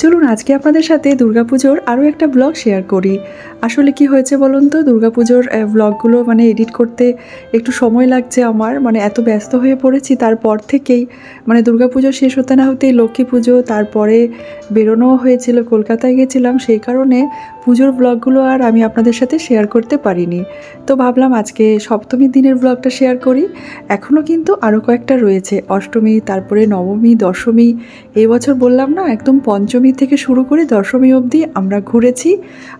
চলুন আজকে আপনাদের সাথে দুর্গাপুজোর আরও একটা ব্লগ শেয়ার করি। আসলে কি হয়েছে বলুন তো, দুর্গাপুজোর ব্লগগুলো মানে এডিট করতে একটু সময় লাগছে আমার মানে এত ব্যস্ত হয়ে পড়েছি, তারপর থেকেই মানে দুর্গাপুজো শেষ হতে না হতেই লক্ষ্মী পুজো, তারপরে বেরোনোও হয়েছিল, কলকাতায় গেছিলাম, সেই কারণে পুজোর ব্লগগুলো আর আমি আপনাদের সাথে শেয়ার করতে পারিনি। তো ভাবলাম আজকে সপ্তমীর দিনের ব্লগটা শেয়ার করি। এখনও কিন্তু আরও কয়েকটা রয়েছে। অষ্টমী, তারপরে নবমী, দশমী। এই বছর বললাম না, একদম পঞ্চমী থেকে শুরু করে দশমী অবধি আমরা ঘুরেছি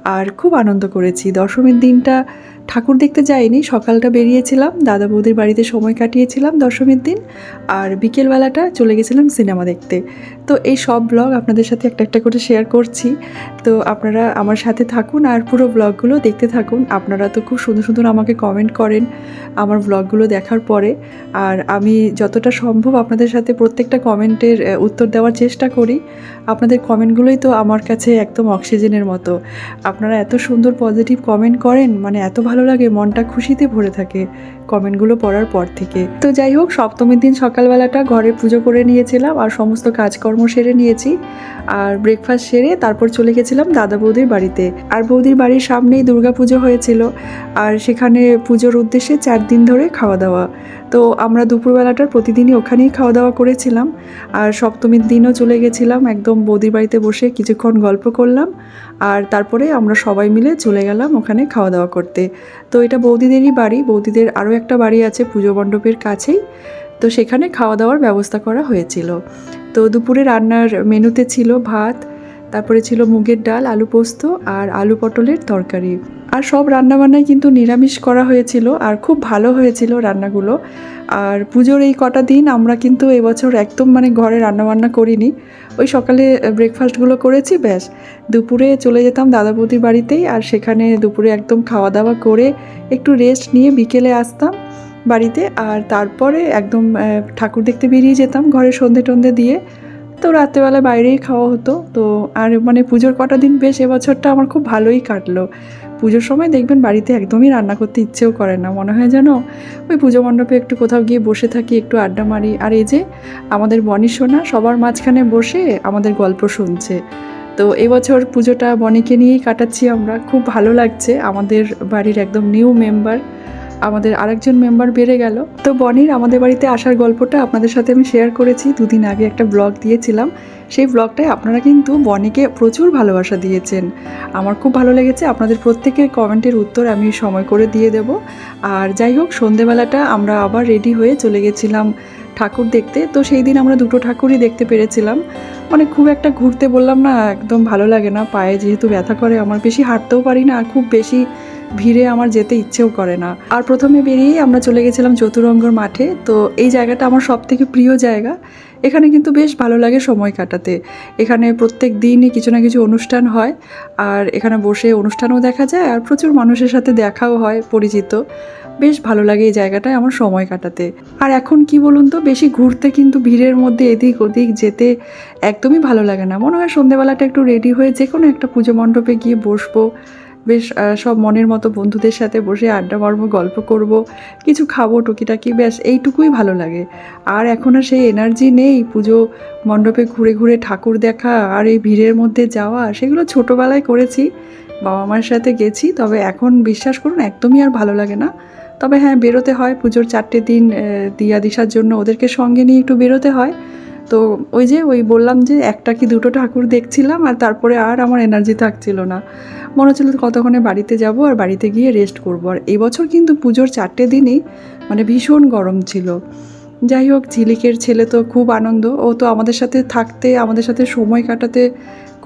আর খুব আনন্দ করেছি। দশমীর দিনটা ঠাকুর দেখতে যাইনি, সকালটা বেরিয়েছিলাম, দাদা বৌদির বাড়িতে সময় কাটিয়েছিলাম দশমীর দিন, আর বিকেলবেলাটা চলে গেছিলাম সিনেমা দেখতে। তো এই সব ব্লগ আপনাদের সাথে একটা একটা করে শেয়ার করছি। তো আপনারা আমার সাথে থাকুন আর পুরো ব্লগগুলো দেখতে থাকুন। আপনারা তো খুব সুন্দর সুন্দর আমাকে কমেন্ট করেন আমার ব্লগগুলো দেখার পরে। আর আমি যতটা সম্ভব আপনাদের সাথে প্রত্যেকটা কমেন্টের উত্তর দেওয়ার চেষ্টা করি। আপনাদের কমেন্টগুলোই তো আমার কাছে একদম অক্সিজেনের মতো। আপনারা এত সুন্দর পজিটিভ কমেন্ট করেন মানে এত ভালো লাগে মনটা খুশিতে ভরে থাকে। কমেন্টগুলো পড়ার পর থেকে। তো যাই হোক, সপ্তমীর দিন সকালবেলাটা ঘরে পুজো করে নিয়েছিলাম আর সমস্ত কাজকর্ম সেরে নিয়েছি। আর ব্রেকফাস্ট সেরে তারপর চলে গেছিলাম দাদা বৌদির বাড়িতে। আর বৌদির বাড়ির সামনেই দুর্গা পুজো হয়েছিল আর সেখানে পুজোর উদ্দেশ্যে চার দিন ধরে খাওয়া দাওয়া তো আমরা দুপুরবেলাটার প্রতিদিনই ওখানেই খাওয়া দাওয়া করেছিলাম। আর সপ্তমীর দিনও চলে গেছিলাম, একদম বৌদির বাড়িতে বসে কিছুক্ষণ গল্প করলাম। আর তারপরে আমরা সবাই মিলে চলে গেলাম ওখানে খাওয়া দাওয়া করতে। তো এটা বৌদিদেরই বাড়ি, বৌদিদের আরও একটা বাড়ি আছে পুজো মণ্ডপের কাছেই। তো সেখানে খাওয়া দাওয়ার ব্যবস্থা করা হয়েছিল। তো দুপুরে রান্নার মেনুতে ছিল ভাত, তারপরে ছিল মুগের ডাল, আলু পোস্ত আর আলু পটলের তরকারি। আর সব রান্নাবান্নাই কিন্তু নিরামিষ করা হয়েছিল আর খুব ভালো হয়েছিল রান্নাগুলো। আর পুজোর এই কটা দিন আমরা কিন্তু এবছর একদম মানে ঘরে রান্নাবান্না করিনি। ওই সকালে ব্রেকফাস্টগুলো করেছি, ব্যাস। দুপুরে চলে যেতাম দাদা বৌদির বাড়িতেই আর সেখানে দুপুরে একদম খাওয়া দাওয়া করে একটু রেস্ট নিয়ে বিকেলে আসতাম বাড়িতে। আর তারপরে একদম ঠাকুর দেখতে বেরিয়ে যেতাম ঘরে সন্ধে টন্ধে দিয়ে। তো রাত্রেবেলা বাইরেই খাওয়া হতো। তো আর মানে পুজোর কটা দিন বেশ এবছরটা আমার খুব ভালোই কাটলো। পুজোর সময় দেখবেন বাড়িতে একদমই রান্না করতে ইচ্ছেও করে না। মনে হয় যেন ওই পুজো মণ্ডপে একটু কোথাও গিয়ে বসে থাকি, একটু আড্ডা মারি। আর এই যে আমাদের বনি সোনা, সবার মাঝখানে বসে আমাদের গল্প শুনছে। তো এবছর পুজোটা বনিকে নিয়েই কাটাচ্ছি আমরা। খুব ভালো লাগছে। আমাদের বাড়ির একদম নিউ মেম্বার আমাদের আরেকজন মেম্বার বেড়ে গেল। তো বনির আমাদের বাড়িতে আসার গল্পটা আপনাদের সাথে আমি শেয়ার করেছি। দুদিন আগে একটা ব্লগ দিয়েছিলাম। সেই ব্লগটায় আপনারা কিন্তু বনিকে প্রচুর ভালোবাসা দিয়েছেন। আমার খুব ভালো লেগেছে। আপনাদের প্রত্যেকের কমেন্টের উত্তর আমি সময় করে দিয়ে দেব। আর যাই হোক, সন্ধেবেলাটা আমরা আবার রেডি হয়ে চলে গেছিলাম ঠাকুর দেখতে। তো সেই দিন আমরা দুটো ঠাকুরই দেখতে পেরেছিলাম। মানে খুব একটা ঘুরতে বললাম না, একদম ভালো লাগে না। পায়ে যেহেতু ব্যথা করে, আমার বেশি হাঁটতেও পারি না। আর খুব বেশি ভিড়ে আমার যেতে ইচ্ছেও করে না। আর প্রথমে বেরিয়েই আমরা চলে গেছিলাম চতুরঙ্গর মাঠে। তো এই জায়গাটা আমার সব থেকে প্রিয় জায়গা। এখানে কিন্তু বেশ ভালো লাগে সময় কাটাতে। এখানে প্রত্যেক দিনই কিছু না কিছু অনুষ্ঠান হয়। আর এখানে বসে অনুষ্ঠানও দেখা যায় আর প্রচুর মানুষের সাথে দেখাও হয়, পরিচিত। বেশ ভালো লাগে এই জায়গাটায় আমার সময় কাটাতে। আর এখন কি বলুন তো, বেশি ঘুরতে কিন্তু ভিড়ের মধ্যে এদিক ওদিক যেতে একদমই ভালো লাগে না। মনে হয় সন্ধেবেলাটা একটু রেডি হয়ে যে কোনো একটা পুজো মণ্ডপে গিয়ে বসবো। বেশ সব মনের মতো বন্ধুদের সাথে বসে আড্ডা মারবো, গল্প করব, কিছু খাব, টুকিটাকি, ব্যাস, এইটুকুই ভালো লাগে। আর এখন আর সেই এনার্জি নেই, পুজো মণ্ডপে ঘুরে ঘুরে ঠাকুর দেখা, আর এই ভিড়ের মধ্যে যাওয়া, সেগুলো ছোটোবেলায় করেছি, বাবা মার সাথে গেছি, তবে এখন বিশ্বাস করুন, একদমই আর ভালো লাগে না। তবে হ্যাঁ বেরোতে হয়, পুজোর চারটে দিন দিয়া দিশার জন্য ওদেরকে সঙ্গে নিয়ে একটু বেরোতে হয়। তো ওই যে ওই বললাম যে একটা কি দুটো ঠাকুর দেখছিলাম আর তারপরে আর আমার এনার্জি থাকছিল না। মনে হচ্ছিল কতক্ষণে বাড়িতে যাব আর বাড়িতে গিয়ে রেস্ট করব। আর এবছর কিন্তু পুজোর চারটে দিনই মানে ভীষণ গরম ছিল। যাই হোক, ঝিলিকের ছেলে তো খুব আনন্দ। ও তো আমাদের সাথে থাকতে, আমাদের সাথে সময় কাটাতে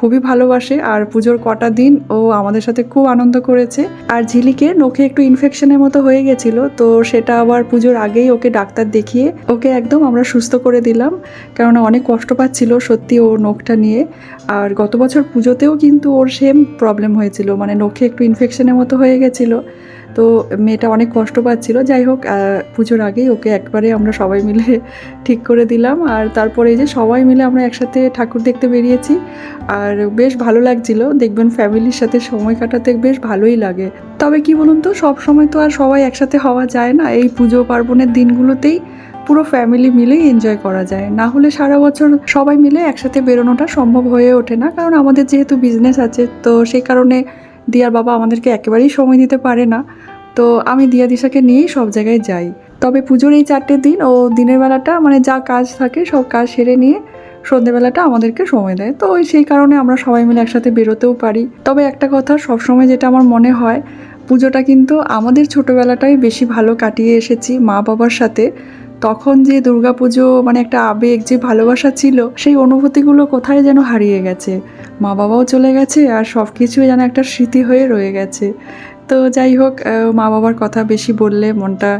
খুবই ভালোবাসে আর পুজোর কটা দিন ও আমাদের সাথে খুব আনন্দ করেছে। আর ঝিলিকে নখে একটু ইনফেকশনের মতো হয়ে গেছিল, তো সেটা আবার পুজোর আগেই ওকে ডাক্তার দেখিয়ে ওকে একদম আমরা সুস্থ করে দিলাম। কেননা অনেক কষ্ট পাচ্ছিল সত্যি ও নখটা নিয়ে। আর গত বছর পুজোতেও কিন্তু ওর সেম প্রবলেম হয়েছিল মানে নখে একটু ইনফেকশনের মতো হয়ে গেছিল। তো মেয়েটা অনেক কষ্ট পাচ্ছিল, যাই হোক পুজোর আগেই ওকে একবারে আমরা সবাই মিলে ঠিক করে দিলাম। আর তারপরে এই যে সবাই মিলে আমরা একসাথে ঠাকুর দেখতে বেরিয়েছি। আর বেশ ভালো লাগছিল। দেখবেন ফ্যামিলির সাথে সময় কাটাতে বেশ ভালোই লাগে। তবে কি বলুন তো, সব সময় তো আর সবাই একসাথে হওয়া যায় না। এই পুজো পার্বণের দিনগুলোতেই পুরো ফ্যামিলি মিলেই এনজয় করা যায়। না হলে সারা বছর সবাই মিলে একসাথে বেরোনোটা সম্ভব হয়ে ওঠে না। কারণ আমাদের যেহেতু বিজনেস আছে, তো সেই কারণে দিয়ার বাবা আমাদেরকে একেবারেই সময় দিতে পারে না। তো আমি দিয়া দিশাকে নিয়েই সব জায়গায় যাই। তবে পুজোর এই চারটে দিন ও দিনের বেলাটা মানে যা কাজ থাকে, সব কাজ সেরে নিয়ে সন্ধেবেলাটা আমাদেরকে সময় দেয়। তো ওই সেই কারণে আমরা সবাই মিলে একসাথে বেরোতেও পারি। তবে একটা কথা সবসময় যেটা আমার মনে হয়, পুজোটা কিন্তু আমাদের ছোটোবেলাটাই বেশি ভালো কাটিয়ে এসেছি মা বাবার সাথে। তখন যে দুর্গাপুজো মানে একটা আবেগ, যে ভালোবাসা ছিল, সেই অনুভূতিগুলো কোথায় যেন হারিয়ে গেছে। মা বাবাও চলে গেছে আর সব কিছুই যেন একটা স্মৃতি হয়ে রয়ে গেছে। তো যাই হোক মা বাবার কথা বেশি বললে মনটা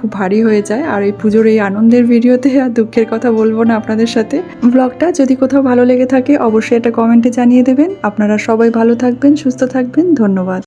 খুব ভারী হয়ে যায়। আর এই পুজোর এই আনন্দের ভিডিওতে আর দুঃখের কথা বলব না আপনাদের সাথে। ব্লগটা যদি কোথাও ভালো লেগে থাকে, অবশ্যই একটা কমেন্টে জানিয়ে দেবেন। আপনারা সবাই ভালো থাকবেন, সুস্থ থাকবেন। ধন্যবাদ।